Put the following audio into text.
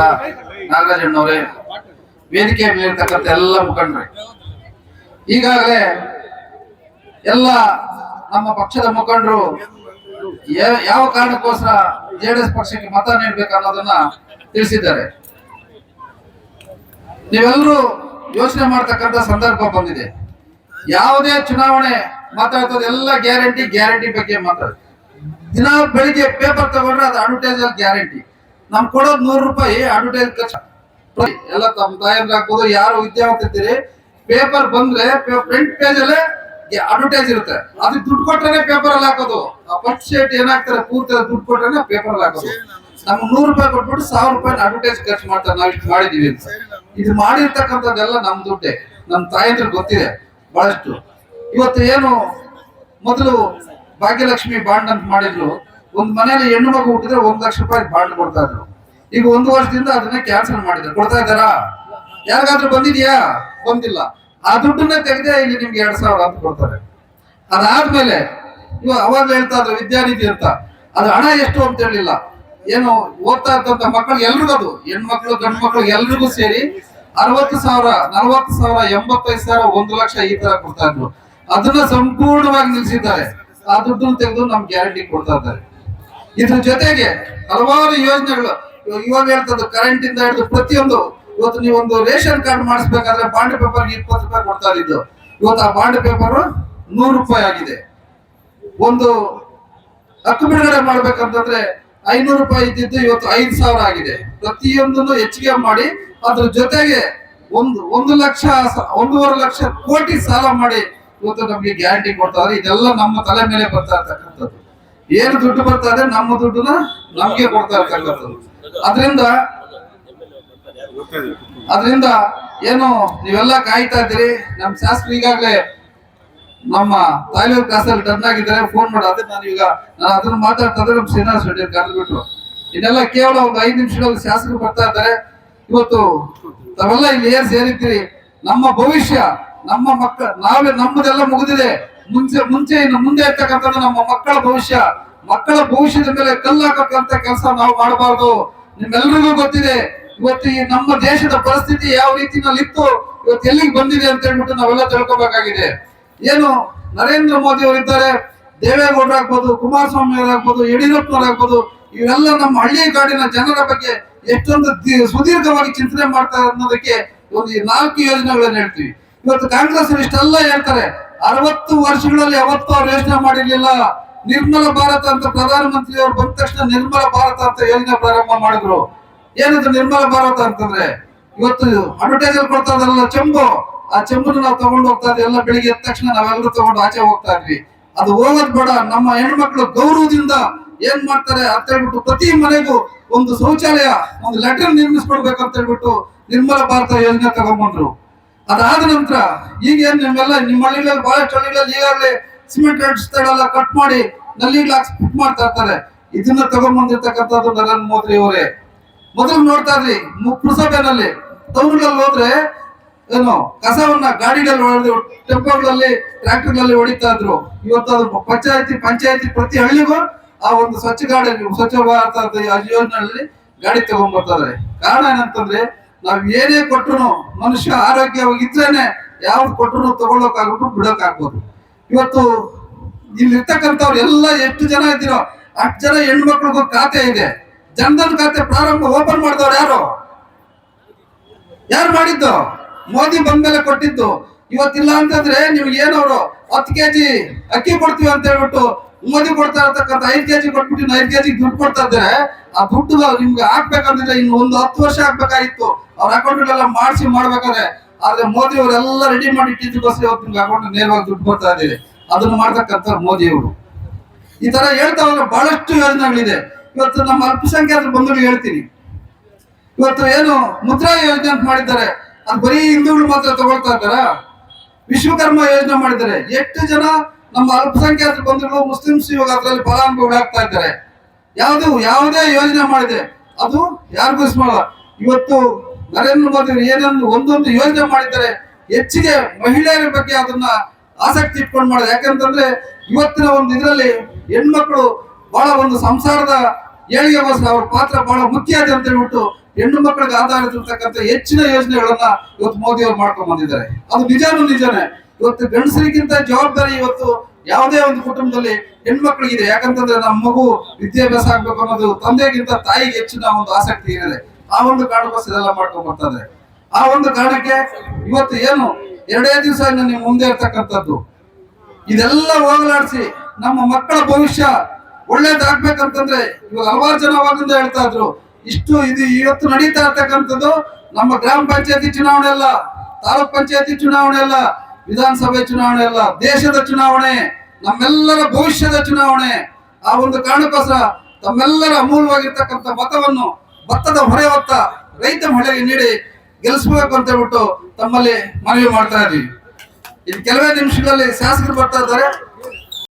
ನಾಗರಾಜಣ್ಣವರೇ, ವೇದಿಕೆ ಮೇಲಿರ್ತಕ್ಕಂಥ ಎಲ್ಲ ಮುಖಂಡರು. ಈಗಾಗಲೇ ಎಲ್ಲ ನಮ್ಮ ಪಕ್ಷದ ಮುಖಂಡರು ಯಾವ ಕಾರಣಕ್ಕೋಸ್ಕರ ಜೆಡಿಎಸ್ ಪಕ್ಷಕ್ಕೆ ಮತ ನೀಡಬೇಕು ಅನ್ನೋದನ್ನ ತಿಳಿಸಿದ್ದಾರೆ. ನೀವೆಲ್ಲರೂ ಯೋಚನೆ ಮಾಡ್ತಕ್ಕಂಥ ಸಂದರ್ಭ ಬಂದಿದೆ. ಯಾವುದೇ ಚುನಾವಣೆ ಮಾತಾಡ್ತದೆ ಎಲ್ಲ ಗ್ಯಾರಂಟಿ ಗ್ಯಾರಂಟಿ ಬಗ್ಗೆ ಮಾತಾಡ ದಿನ ಬೆಳಿಗ್ಗೆ ಪೇಪರ್ ತಗೊಂಡ್ರೆ ಅದು ಅಡ್ವರ್ಟೈಸ್ ಗ್ಯಾರಂಟಿ. ನಮ್ ಕೊಡೋದು ನೂರು ರೂಪಾಯಿ ಅಡ್ವರ್ಟೈಸ್ ಖರ್ಚು. ಎಲ್ಲ ತಮ್ಮ ತಾಯಂದ್ರ ಹಾಕ್ಬೋದು ಯಾರು ವಿದ್ಯಾವಂತ ಇದ್ದೀರಿ ಪೇಪರ್ ಬಂದ್ರೆ ಫ್ರಂಟ್ ಪೇಜ್ ಅಲ್ಲೇ ಅಡ್ವರ್ಟೈಸ್ ಇರುತ್ತೆ. ಅದಕ್ಕೆ ದುಡ್ಡು ಕೊಟ್ರೆ ಪೇಪರ್ ಅಲ್ಲಿ ಹಾಕೋದು. ಆ ಫಸ್ಟ್ ಶೇಟ್ ಏನಾಗ್ತಾರೆ ಪೂರ್ತಿ ದುಡ್ಡು ಕೊಟ್ರೆ ಪೇಪರ್ ಅಲ್ಲಿ ಹಾಕೋದು. ನಮ್ಗೆ ನೂರು ರೂಪಾಯಿ ಕೊಟ್ಬಿಟ್ಟು ಸಾವಿರ ರೂಪಾಯಿ ಅಡ್ವರ್ಟೈಸ್ ಖರ್ಚು ಮಾಡ್ತಾರೆ ನಾವ್ ಇಷ್ಟು ಮಾಡಿದೀವಿ ಅಂತ. ಇದು ಮಾಡಿರ್ತಕ್ಕಂಥದ್ದೆಲ್ಲ ನಮ್ ದುಡ್ಡೆ. ನಮ್ ತಾಯಂದ್ರ ಗೊತ್ತಿದೆ ಬಹಳಷ್ಟು. ಇವತ್ತು ಏನು ಮೊದಲು ಭಾಗ್ಯಲಕ್ಷ್ಮಿ ಬಾಂಡ್ ಅಂತ ಮಾಡಿದ್ರು. ಒಂದ್ ಮನೇಲಿ ಹೆಣ್ಣು ಮಗು ಹುಟ್ಟಿದ್ರೆ ಒಂದ್ ಲಕ್ಷ ರೂಪಾಯಿ ಬಾಂಡ್ ಕೊಡ್ತಾ ಇದ್ರು. ಈಗ ಒಂದು ವರ್ಷದಿಂದ ಅದನ್ನ ಕ್ಯಾನ್ಸಲ್ ಮಾಡಿದ್ರು. ಕೊಡ್ತಾ ಇದ್ದಾರಾ? ಯಾರಿಗಾದ್ರೂ ಬಂದಿದ್ಯಾ? ಬಂದಿಲ್ಲ. ಆ ದುಡ್ಡನ್ನ ತೆಗೆದೇ ಇಲ್ಲಿ ನಿಮ್ಗೆ ಎರಡ್ ಸಾವಿರ ಅಂತ ಕೊಡ್ತಾರೆ. ಅದಾದ್ಮೇಲೆ, ಇವ ಅವಾಗ ಹೇಳ್ತಾ ಇದ್ರು, ವಿದ್ಯಾನಿಧಿ ಅಂತ. ಅದು ಹಣ ಎಷ್ಟು ಅಂತ ಹೇಳಿಲ್ಲ. ಏನು, ಓದ್ತಾ ಇರ್ತಂತ ಮಕ್ಕಳು ಎಲ್ರಿಗೂ ಅದು. ಹೆಣ್ಮಕ್ಳು ಗಂಡು ಮಕ್ಳು ಎಲ್ರಿಗೂ ಸೇರಿ ಅರವತ್ತು ಸಾವಿರ, ನಲವತ್ತು ಸಾವಿರ, ಎಂಬತ್ತೈದು ಸಾವಿರ, ಒಂದು ಲಕ್ಷ ಈ ತರ ಕೊಡ್ತಾ ಇದ್ರು. ಅದನ್ನ ಸಂಪೂರ್ಣವಾಗಿ ನಿಲ್ಸಿದ್ದಾರೆ. ಆ ದುಡ್ಡನ್ನು ತೆಗೆದು ನಮ್ ಗ್ಯಾರಂಟಿ ಕೊಡ್ತಾ ಇದ್ದಾರೆ. ಇದ್ರ ಜೊತೆಗೆ ಹಲವಾರು ಯೋಜನೆಗಳು. ಇವಾಗ- ಹೇಳ್ತದ್ದು ಕರೆಂಟ್ ಇಂದ ಹಿಡಿದು ಪ್ರತಿಯೊಂದು, ಇವತ್ತು ನೀವೊಂದು ರೇಷನ್ ಕಾರ್ಡ್ ಮಾಡಿಸ್ಬೇಕಾದ್ರೆ ಬಾಂಡ್ ಪೇಪರ್ ಇಪ್ಪತ್ತು ರೂಪಾಯಿ ಕೊಡ್ತಾ ಇದ್ದು ಇವತ್ತು ಆ ಬಾಂಡ್ ಪೇಪರ್ ನೂರು ರೂಪಾಯಿ ಆಗಿದೆ. ಒಂದು ಹಕ್ಕು ಬಿಡುಗಡೆ ಮಾಡ್ಬೇಕಂತಂದ್ರೆ ಐನೂರು ರೂಪಾಯಿ ಇದ್ದಿದ್ದು ಇವತ್ತು ಐದು ಸಾವಿರ ಆಗಿದೆ. ಪ್ರತಿಯೊಂದನ್ನು ಹೆಚ್ಚಿಗೆ ಮಾಡಿ ಅದ್ರ ಜೊತೆಗೆ ಒಂದು ಒಂದು ಲಕ್ಷ, ಒಂದೂವರೆ ಲಕ್ಷ ಕೋಟಿ ಸಾಲ ಮಾಡಿ ಇವತ್ತು ನಮಗೆ ಗ್ಯಾರಂಟಿ ಕೊಡ್ತಾರೆ ಇದೆಲ್ಲ ನಮ್ಮ ತಲೆ ಮೇಲೆ ಬರ್ತಾ ಇರ್ತಕ್ಕಂಥದ್ದು. ಏನು ದುಡ್ಡು ಬರ್ತಾ ಇದೆ, ನಮ್ಮ ದುಡ್ಡನ್ನ ನಮ್ಗೆ ಕೊಡ್ತಾ ಇರ್ತಕ್ಕಂಥದ್ದು. ಅದರಿಂದ ಅದರಿಂದ ಏನು ನೀವೆಲ್ಲ ಕಾಯ್ತಾ ಇದ್ದೀರಿ? ನಮ್ ಶಾಸಕರು ಈಗಾಗಲೇ ನಮ್ಮ ತಾಯ್ಲೂರ್ ಕಾಸಲ್ಲಿ ಟರ್ನ್ ಆಗಿದ್ದಾರೆ ಫೋನ್ ಮಾಡಿ ಅದೇ ನಾನು ಈಗ ನಾನು ಅದನ್ನ ಮಾತಾಡ್ತಾ ಇದ್ರೆ ನಮ್ಮ ಶ್ರೀನಿವಾಸ ರೆಡ್ಡಿ ಕರೆದ್ಬಿಟ್ರು ಇದೆಲ್ಲ ಕೇವಲ ಒಂದು ಐದು ನಿಮಿಷಗಳಲ್ಲಿ ಶಾಸಕರು ಬರ್ತಾ ಇದ್ದಾರೆ. ಇವತ್ತು ತಾವೆಲ್ಲ ಇಲ್ಲಿ ಏರ್ ಸೇರಿದ್ದೀರಿ. ನಮ್ಮ ಭವಿಷ್ಯ, ನಮ್ಮ ಮಕ್ಕಳ ನಾವೇ ನಮ್ಮದೆಲ್ಲ ಮುಗಿದಿದೆ. ಮುಂಚೆ ಮುಂಚೆ ಇನ್ನು ಮುಂದೆ ಇರ್ತಕ್ಕಂಥ ನಮ್ಮ ಮಕ್ಕಳ ಭವಿಷ್ಯ. ಮಕ್ಕಳ ಭವಿಷ್ಯದ ಮೇಲೆ ಕಲ್ಲು ಹಾಕಕ್ಕಂತ ಕೆಲಸ ನಾವು ಮಾಡಬಾರ್ದು. ನಿಮ್ಮೆಲ್ಲರಿಗೂ ಗೊತ್ತಿದೆ, ಇವತ್ತು ಈ ನಮ್ಮ ದೇಶದ ಪರಿಸ್ಥಿತಿ ಯಾವ ರೀತಿನಲ್ಲಿ ಇತ್ತು ಇವತ್ತು ಎಲ್ಲಿಗೆ ಬಂದಿದೆ ಅಂತ ಹೇಳ್ಬಿಟ್ಟು ನಾವೆಲ್ಲ ತಿಳ್ಕೊಬೇಕಾಗಿದೆ. ಏನು, ನರೇಂದ್ರ ಮೋದಿ ಅವರಿದ್ದಾರೆ ದೇವೇಗೌಡರು ಆಗ್ಬೋದು, ಕುಮಾರಸ್ವಾಮಿ ಅವರಾಗ್ಬೋದು ಯಡಿಯೂರಪ್ಪನವರಾಗ್ಬೋದು ಇವೆಲ್ಲ ನಮ್ಮ ಹಳ್ಳಿ ಕಾಡಿನ ಜನರ ಬಗ್ಗೆ ಎಷ್ಟೊಂದು ಸುದೀರ್ಘವಾಗಿ ಚಿಂತನೆ ಮಾಡ್ತಾರೆ ಅನ್ನೋದಕ್ಕೆ ಒಂದು ನಾಲ್ಕು ಯೋಜನೆಗಳನ್ನ ಹೇಳ್ತೀವಿ. ಇವತ್ತು ಕಾಂಗ್ರೆಸ್ ಇಷ್ಟೆಲ್ಲ ಹೇಳ್ತಾರೆ ಅರವತ್ತು ವರ್ಷಗಳಲ್ಲಿ ಯಾವತ್ತೂ ಅವ್ರು ಯೋಚನೆ ಮಾಡಿರ್ಲಿಲ್ಲ. ನಿರ್ಮಲ ಭಾರತ ಅಂತ ಪ್ರಧಾನಮಂತ್ರಿ ಅವರು ಬಂದ ತಕ್ಷಣ ನಿರ್ಮಲ ಭಾರತ ಅಂತ ಯೋಜನೆ ಪ್ರಾರಂಭ ಮಾಡಿದ್ರು. ಏನಂದ್ರೆ ನಿರ್ಮಲ ಭಾರತ ಅಂತಂದ್ರೆ, ಇವತ್ತು ಅಡ್ವರ್ಟೈಸ್ ಕೊಡ್ತಾ ಇದಾರಲ್ಲ ಚೆಂಬು. ಆ ಚೆಂಬುನ ನಾವು ತಗೊಂಡು ಹೋಗ್ತಾ ಇದ್ವಿ. ಎಲ್ಲ ಬೆಳಿಗ್ಗೆ ಎದ್ದ ತಕ್ಷಣ ನಾವೆಲ್ಲರೂ ತಗೊಂಡು ಆಚೆ ಹೋಗ್ತಾ ಇದ್ವಿ. ಅದು ಹೋಗೋದ್ ಬೇಡ. ನಮ್ಮ ಹೆಣ್ಮಕ್ಳು ಗೌರವದಿಂದ ಏನ್ ಮಾಡ್ತಾರೆ ಅಂತ ಹೇಳ್ಬಿಟ್ಟು ಪ್ರತಿ ಮನೆಗೂ ಒಂದು ಶೌಚಾಲಯ, ಒಂದು ಲೆಟರ್ ನಿರ್ಮಿಸ್ಕೊಡ್ಬೇಕಂತ ಹೇಳ್ಬಿಟ್ಟು ನಿರ್ಮಲ ಭಾರತ ಯೋಜನೆ ತಗೊಂಡ್ಬಂದ್ರು. ಅದಾದ ನಂತರ ಈಗ ಏನ್ ನಿಮ್ಮೆಲ್ಲ ನಿಮ್ಮ ಹಳ್ಳಿಗಳಲ್ಲಿ ಬಹಳಷ್ಟು ಹಳ್ಳಿಗಳಲ್ಲಿ ಈಗಾಗಲೇ ಸಿಮೆಂಟ್ ಅಡ್ಸ್ತಾಳೆಲ್ಲ ಕಟ್ ಮಾಡಿ ನಲ್ಲಿಗಳು ಹಾಕಿ ಫಿಟ್ ಮಾಡ್ತಾ ಇರ್ತಾರೆ. ಇದನ್ನ ತಗೊಂಡ್ಬಂದಿರ್ತಕ್ಕಂಥದ್ದು ನರೇಂದ್ರ ಮೋದಿ ಅವರೇ. ಮೊದಲು ನೋಡ್ತಾ ಇದ್ರಿ ಪುರಸಭೆನಲ್ಲಿ ಟೌನ್ಗಳಲ್ಲಿ ಹೋದ್ರೆ ಏನು, ಕಸವನ್ನ ಗಾಡಿಗಳಲ್ಲಿ ಹೊಡೆದು ಟೆಂಪೋಗಳಲ್ಲಿ ಟ್ರ್ಯಾಕ್ಟರ್ಗಳಲ್ಲಿ ಹೊಡಿತಾ ಇದ್ರು. ಇವತ್ತು ಪಂಚಾಯತಿ ಪಂಚಾಯತಿ ಪ್ರತಿ ಹಳ್ಳಿಗೂ ಆ ಒಂದು ಸ್ವಚ್ಛ ಗಾಡಿ, ಸ್ವಚ್ಛ ಭಾರತ ಯೋಜನೆಯಲ್ಲಿ ಗಾಡಿ ತಗೊಂಡ್ಬರ್ತಾರೆ ಕಾರಣ ಏನಂತಂದ್ರೆ ನಾವ್ ಏನೇ ಕೊಟ್ಟರು ಮನುಷ್ಯ ಆರೋಗ್ಯವಾಗಿದ್ರೇನೆ ಯಾವ್ದು ಕೊಟ್ಟರು ತಗೊಳಕ್ ಆಗ್ಬಿಟ್ಟು ಬಿಡಕ್ ಆಗ್ಬೋದು ಇವತ್ತು ಇಲ್ಲಿ ಇರ್ತಕ್ಕಂಥವ್ರು ಎಲ್ಲ ಎಷ್ಟು ಜನ ಇದ್ದೀರೋ ಅಷ್ಟು ಜನ ಹೆಣ್ಮಕ್ಳಿಗೂ ಖಾತೆ ಇದೆ. ಜನಧನ್ ಖಾತೆ ಪ್ರಾರಂಭ ಓಪನ್ ಮಾಡಿದವ್ರು ಯಾರು? ಯಾರು ಮಾಡಿದ್ದು? ಮೋದಿ ಬಂದ ಮೇಲೆ ಕೊಟ್ಟಿದ್ದು. ಇವತ್ತಿಲ್ಲ ಅಂತಂದ್ರೆ ನಿಮ್ಗೆ ಏನವ್ರು ಹತ್ತು ಕೆಜಿ ಅಕ್ಕಿ ಕೊಡ್ತೀವಿ ಅಂತ ಹೇಳ್ಬಿಟ್ಟು ಮೋದಿ ಕೊಡ್ತಾ ಇರ್ತಕ್ಕಂಥ ಐದ್ ಕೆಜಿ ಕೊಟ್ಬಿಟ್ಟು ಐದು ಕೆಜಿ ದುಡ್ಡು ಕೊಡ್ತಾ ಇದ್ರೆ ಆ ದುಡ್ಡು ನಿಮ್ಗೆ ಹಾಕ್ಬೇಕಂದ್ರೆ ಇನ್ನು ಒಂದು ಹತ್ತು ವರ್ಷ ಹಾಕ್ಬೇಕಾಗಿತ್ತು. ಅವ್ರ ಅಕೌಂಟ್ ಎಲ್ಲ ಮಾಡಿಸಿ ಮಾಡ್ಬೇಕಾದ್ರೆ ಆದ್ರೆ ಮೋದಿ ಅವರೆಲ್ಲ ರೆಡಿ ಮಾಡಿ ಇಟ್ಟಿದ್ದಕ್ಕೋಸ್ಕರ ಇವತ್ತು ನಿಮ್ಗೆ ಅಕೌಂಟ್ ನೇರವಾಗಿ ದುಡ್ಡು ಕೊಡ್ತಾ ಇದ್ದೀವಿ ಅದನ್ನ ಮಾಡ್ತಕ್ಕಂಥ ಮೋದಿ ಅವರು ಈ ತರ ಹೇಳ್ತಾ ಬಹಳಷ್ಟು ಯೋಜನೆಗಳಿದೆ. ಇವತ್ತು ನಮ್ಮ ಅಲ್ಪಸಂಖ್ಯಾತರ ಬಂಧುಗಳು ಹೇಳ್ತೀನಿ. ಇವತ್ತು ಏನು ಮುದ್ರಾ ಯೋಜನೆ ಅಂತ ಮಾಡಿದ್ದಾರೆ. ಅದು ಬರೀ ಹಿಂದೂಗಳು ಮಾತ್ರ ತಗೊಳ್ತಾ ಇದ್ದಾರ? ವಿಶ್ವಕರ್ಮ ಯೋಜನೆ ಮಾಡಿದ್ದಾರೆ. ಎಷ್ಟು ಜನ ನಮ್ಮ ಅಲ್ಪಸಂಖ್ಯಾತ ಬಂಧುಗಳು ಮುಸ್ಲಿಮ್ಸ್ ಇವಾಗ ಅದರಲ್ಲಿ ಆಗ್ತಾ ಇದ್ದಾರೆ. ಯಾವುದು, ಯಾವುದೇ ಯೋಜನೆ ಮಾಡಿದೆ. ಅದು ಯಾರಿಗೂ ಮಾಡಲ್ಲ. ಇವತ್ತು ನರೇಂದ್ರ ಮೋದಿ ಏನೇನು ಒಂದೊಂದು ಯೋಜನೆ ಮಾಡಿದ್ದಾರೆ ಹೆಚ್ಚಿಗೆ ಮಹಿಳೆಯರ ಬಗ್ಗೆ ಅದನ್ನ ಆಸಕ್ತಿ ಇಟ್ಕೊಂಡು ಮಾಡಿದೆ. ಯಾಕಂತಂದ್ರೆ ಇವತ್ತಿನ ಒಂದು ಇದರಲ್ಲಿ ಹೆಣ್ಮಕ್ಳು ಬಹಳ ಒಂದು ಸಂಸಾರದ ಏಳಿಗೆಗೋಸ್ಕರ ಅವ್ರ ಪಾತ್ರ ಬಹಳ ಮುಖ್ಯ ಇದೆ ಅಂತ ಹೇಳ್ಬಿಟ್ಟು ಹೆಣ್ಣು ಮಕ್ಕಳಿಗೆ ಆಧಾರ ಹೆಚ್ಚಿನ ಯೋಜನೆಗಳನ್ನ ಇವತ್ತು ಮೋದಿ ಅವರು ಮಾಡ್ಕೊಂಡ್ ಬಂದಿದ್ದಾರೆ. ಅದು ನಿಜಾನು ನಿಜಾನೇ. ಇವತ್ತು ಗಂಡಸರಿಗಿಂತ ಜವಾಬ್ದಾರಿ ಇವತ್ತು ಯಾವುದೇ ಒಂದು ಕುಟುಂಬದಲ್ಲಿ ಹೆಣ್ಮಕ್ಳಿಗಿದೆ. ಯಾಕಂತಂದ್ರೆ ನಮ್ಮ ಮಗು ವಿದ್ಯಾಭ್ಯಾಸ ಆಗ್ಬೇಕು ಅನ್ನೋದು ತಂದೆಗಿಂತ ತಾಯಿಗೆ ಹೆಚ್ಚಿನ ಒಂದು ಆಸಕ್ತಿ ಇದೆ. ಆ ಒಂದು ಕಾರಣಕ್ಕೋಸ್ಕರ ಇದೆಲ್ಲ ಮಾಡ್ಕೊಂಡ್ ಬರ್ತಾ ಆ ಒಂದು ಕಾರಣಕ್ಕೆ ಇವತ್ತು ಏನು? ಎರಡೇ ದಿವಸ ಇನ್ನು ನಿಮ್ ಮುಂದೆ ಇರ್ತಕ್ಕಂಥದ್ದು. ಇದೆಲ್ಲ ಹೋಗಲಾಡಿಸಿ ನಮ್ಮ ಮಕ್ಕಳ ಭವಿಷ್ಯ ಒಳ್ಳೇದಾಗ್ಬೇಕಂತಂದ್ರೆ ಇವಾಗ ಹಲವಾರು ಜನ ಅವಾಗಿಂದ ಹೇಳ್ತಾ ಇದ್ರು. ಇಷ್ಟು ಇದು ಇವತ್ತು ನಡೀತಾ ಇರ್ತಕ್ಕಂಥದ್ದು ನಮ್ಮ ಗ್ರಾಮ ಪಂಚಾಯತಿ ಚುನಾವಣೆ ಅಲ್ಲ, ತಾಲೂಕ್ ಪಂಚಾಯತಿ ಚುನಾವಣೆ ಅಲ್ಲ, ವಿಧಾನಸಭೆ ಚುನಾವಣೆ ಅಲ್ಲ, ದೇಶದ ಚುನಾವಣೆ, ನಮ್ಮೆಲ್ಲರ ಭವಿಷ್ಯದ ಚುನಾವಣೆ. ಆ ಒಂದು ಕಾರಣಕ್ಕೋಸ್ಕರ ತಮ್ಮೆಲ್ಲರ ಅಮೂಲ್ಯವಾಗಿರ್ತಕ್ಕಂಥ ಮತವನ್ನು ಭತ್ತದ ಹೊರೆ ಹೊತ್ತ ರೈತ ಮಹಿಳೆಗೆ ನೀಡಿ ಗೆಲ್ಲಿಸ್ಬೇಕು ಅಂತ ಹೇಳ್ಬಿಟ್ಟು ತಮ್ಮಲ್ಲಿ ಮನವಿ ಮಾಡ್ತಾ ಇದ್ದೀವಿ. ಇನ್ನು ಕೆಲವೇ ನಿಮಿಷಗಳಲ್ಲಿ ಶಾಸಕರು ಬರ್ತಾ ಇದ್ದಾರೆ.